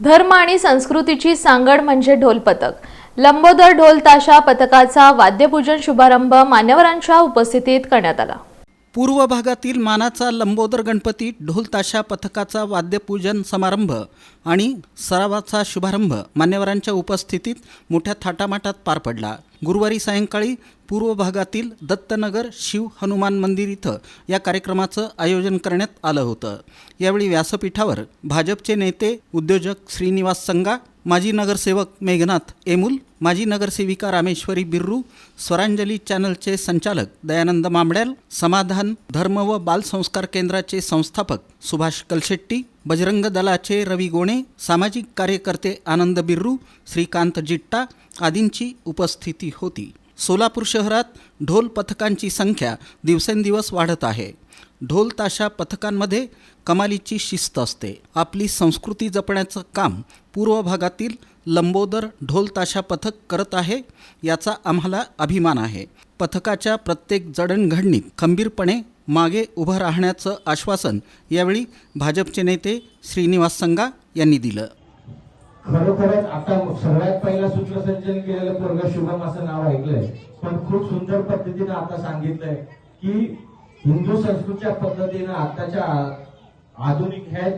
धर्म आणि संस्कृतीची सांगड म्हणजे ढोल पथक लंबोदर ढोल ताशा पथकाचा वाद्यपूजन शुभारंभ मान्यवरांच्या उपस्थितीत करण्यात आला. पूर्व भागातील मानाचा लंबोदर गणपती ढोल ताशा पथकाचा वाद्यपूजन समारंभ आणि सरावाचा शुभारंभ मान्यवरांच्या उपस्थितीत मोठ्या थाटामाटात पार पडला. गुरुवारी सायंकाळी पूर्व भागातील दत्तनगर शिव हनुमान मंदिर इथं या कार्यक्रमाचं आयोजन करण्यात आलं होतं. यावेळी व्यासपीठावर भाजपचे नेते उद्योजक श्रीनिवास संगा माजी नगरसेवक मेघनाथ एमुल माजी नगरसेविका रामेश्वरी बिर्रू स्वरांजली चॅनलचे संचालक दयानंद मांबड्याल समाधान धर्म व बालसंस्कार केंद्राचे संस्थापक सुभाष कलशेट्टी बजरंग दलाचे रवी गोणे सामाजिक कार्यकर्ते आनंद बिर्रू श्रीकांत जिट्टा आदींची उपस्थिती होती. सोलापूर शहरात ढोल पथकांची संख्या दिवसेंदिवस वाढत आहे. ढोल ताशा पथकांमध्ये कमालीची शिस्त असते. आपली संस्कृती जपण्याचं काम पूर्व भागातील लंबोदर ढोल ताशा पथक करत आहे याचा आम्हाला अभिमान आहे. पथकाच्या प्रत्येक जडणघडणीत खंबीरपणे मागे उभं राहण्याचं आश्वासन यावेळी भाजपचे नेते श्रीनिवास संगा यांनी दिलं. खरोखरच आता सगळ्यात पहिला सूत्रसंचलन केलेलं पोरग शुभम असं नाव ऐकलंय. पण खूप सुंदर पद्धतीनं आता सांगितलंय की हिंदू संस्कृतीच्या पद्धतीनं आताच्या आधुनिक ह्या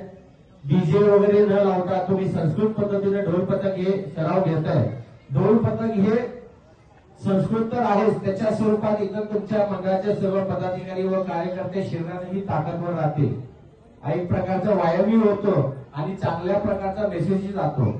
डीजे वगैरे न लावता तुम्ही संस्कृत पद्धतीने ढोल पथक हे सराव घेताय. ढोल पथक हे संस्कृत तर आहेच. त्याच्या स्वरूपात इतर तुमच्या मंडळाचे सर्व पदाधिकारी व कार्यकर्ते शरीरानेही ताकदवर राहते. एक प्रकारचा व्यायामही होतो आणि चांगल्या प्रकारचा मेसेज जातो.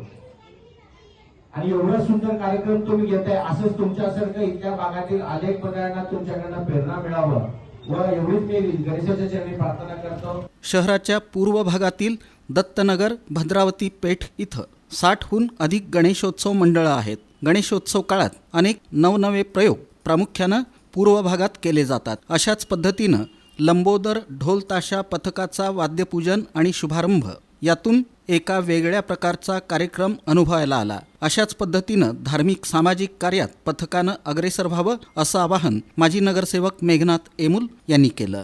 आणि एवढा सुंदर कार्यक्रम तुम्ही घेताय असंच तुमच्यासारखं इथल्या भागातील अनेक मंडळांना तुमच्याकडनं प्रेरणा मिळावं. व एवढीच मी गणेशाच्या चरणी प्रार्थना करतो. शहराच्या पूर्व भागातील दत्तनगर भद्रावती पेठ इथं साठहून अधिक गणेशोत्सव मंडळं आहेत. गणेशोत्सव काळात अनेक नवनवे प्रयोग प्रामुख्यानं पूर्व भागात केले जातात. अशाच पद्धतीनं लंबोदर ढोल ताशा पथकाचा वाद्यपूजन आणि शुभारंभ यातून एका वेगळ्या प्रकारचा कार्यक्रम अनुभवायला आला. अशाच पद्धतीनं धार्मिक सामाजिक कार्यात पथकानं अग्रेसर व्हावं असं आवाहन माजी नगरसेवक मेघनाथ एमुल यांनी केलं.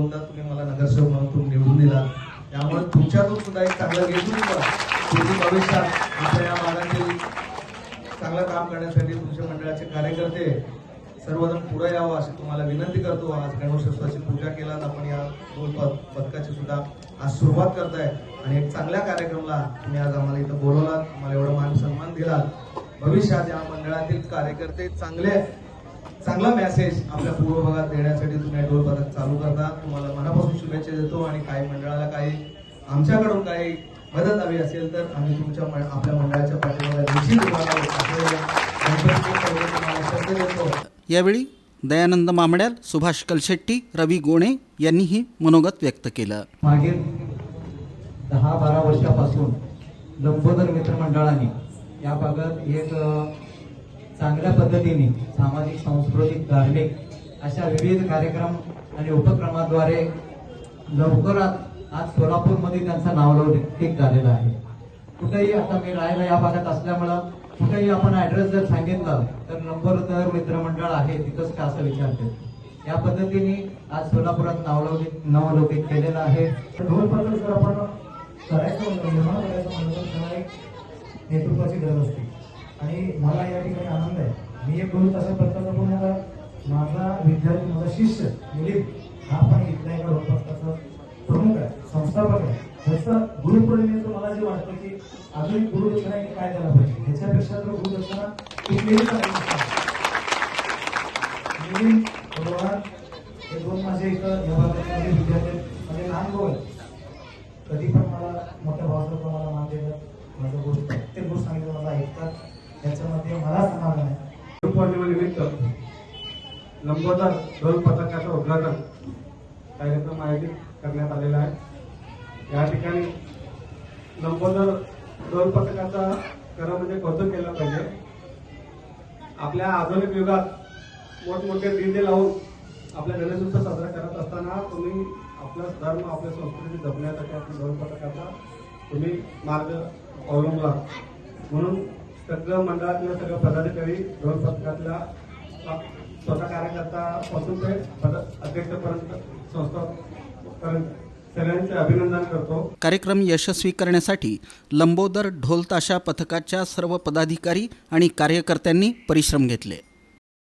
निवडून चांगलं काम करण्यासाठी तुमच्या मंडळाचे कार्यकर्ते सर्वजण पुढे यावं अशी तुम्हाला विनंती करतो. आज गणेशोत्सवाची पूजा केला आपण या दोन पद पदकाची सुद्धा आज सुरुवात करताय. आणि एक चांगल्या कार्यक्रमाला तुम्ही आज आम्हाला इथं बोलवलात. आम्हाला एवढा मान सन्मान दिलात. भविष्यात या मंडळातील कार्यकर्ते चांगले चांगला मेसेज आपल्या पूर्व भागात देण्यासाठी तुम्ही ढोल पथक चालू करता. तुम्हाला मनापासून शुभेच्छा देतो आणि काही मंडळाला काही आमच्याकडून काही मदत हवी असेल तर आम्ही तुमच्या आपल्या मंडळाच्या पाठीमागे यावेळी दयानंद मामड्याल सुभाष कलशेट्टी रवी गोणे यांनीही मनोगत व्यक्त केलं. मागील दहा बारा वर्षापासून लंबोदर मित्रमंडळाने या भागात एक चांगल्या पद्धतीने सामाजिक सांस्कृतिक धार्मिक अशा विविध कार्यक्रम आणि उपक्रमाद्वारे लवकरात आज सोलापूरमध्ये त्यांचं नावलौकिक झालेलं आहे. कुठेही आता मी राहायला या भागात असल्यामुळं कुठेही आपण ऍड्रेस जर सांगितलं तर नंबर तर मित्रमंडळ आहे तिथंच का असं विचारते? या पद्धतीने आज सोलापुरात नावलौकिक नावलौकिक केलेलं आहे. ढोल पथक जर आपण करायचं म्हणलं निर्माण करायचं नेतृत्वाची गरज असते. आणि मला या ठिकाणी आनंद आहे. मी एक ढोल तसं पथकाचा पण माझा विद्यार्थी माझा शिष्य दिलीप हा पण इथल्या एका ढोल पथकाचा प्रमुख आहे संस्थापक आहे. त्याचं गुरुपौर्णिमे जे वाटतं की अजून गुरुदक्षिणा हे काय झाला पाहिजे? ह्याच्यापेक्षा तर गुरुदक्षिणा कुठलीही करायची नसते. हे दोन माझे इथं या विद्यार्थी म्हणजे लहान भाऊ आहेत. कधी पण मला मोठ्या भावासारखं मला मान देतात माझं गोष्ट प्रत्येक गोष्ट सांगितलं मला ऐकतात. त्याच्यामध्ये मला समाधान आहे. गुरुपौर्णिमेनिमित्त लंबोदर ढोल पथकाचं उद्घाटन कार्यक्रम आयोजित करण्यात आलेला आहे. या ठिकाणी लंबोदर दोन पथकाचा खरं म्हणजे कौतुक केलं पाहिजे. आपल्या आधुनिक युगात मोठमोठे डीजे लावून आपल्या गणेशोत्सव साजरा करत असताना तुम्ही आपला धर्म आपल्या संस्कृती जपण्यासाठी आपल्या दोन पथकाचा तुम्ही मार्ग अवलंबला. म्हणून सगळं मंडळातलं सगळं पदाधिकारी दोन पथकातल्या स्वतः कार्यकर्तापासून ते पद अध्यक्षपर्यंत संस्थापर्यंत सगळ्यांचे अभिनंदन करतो. कार्यक्रम यशस्वी करण्यासाठी लंबोदर ढोलताशा पथकाच्या सर्व पदाधिकारी आणि कार्यकर्त्यांनी परिश्रम घेतले.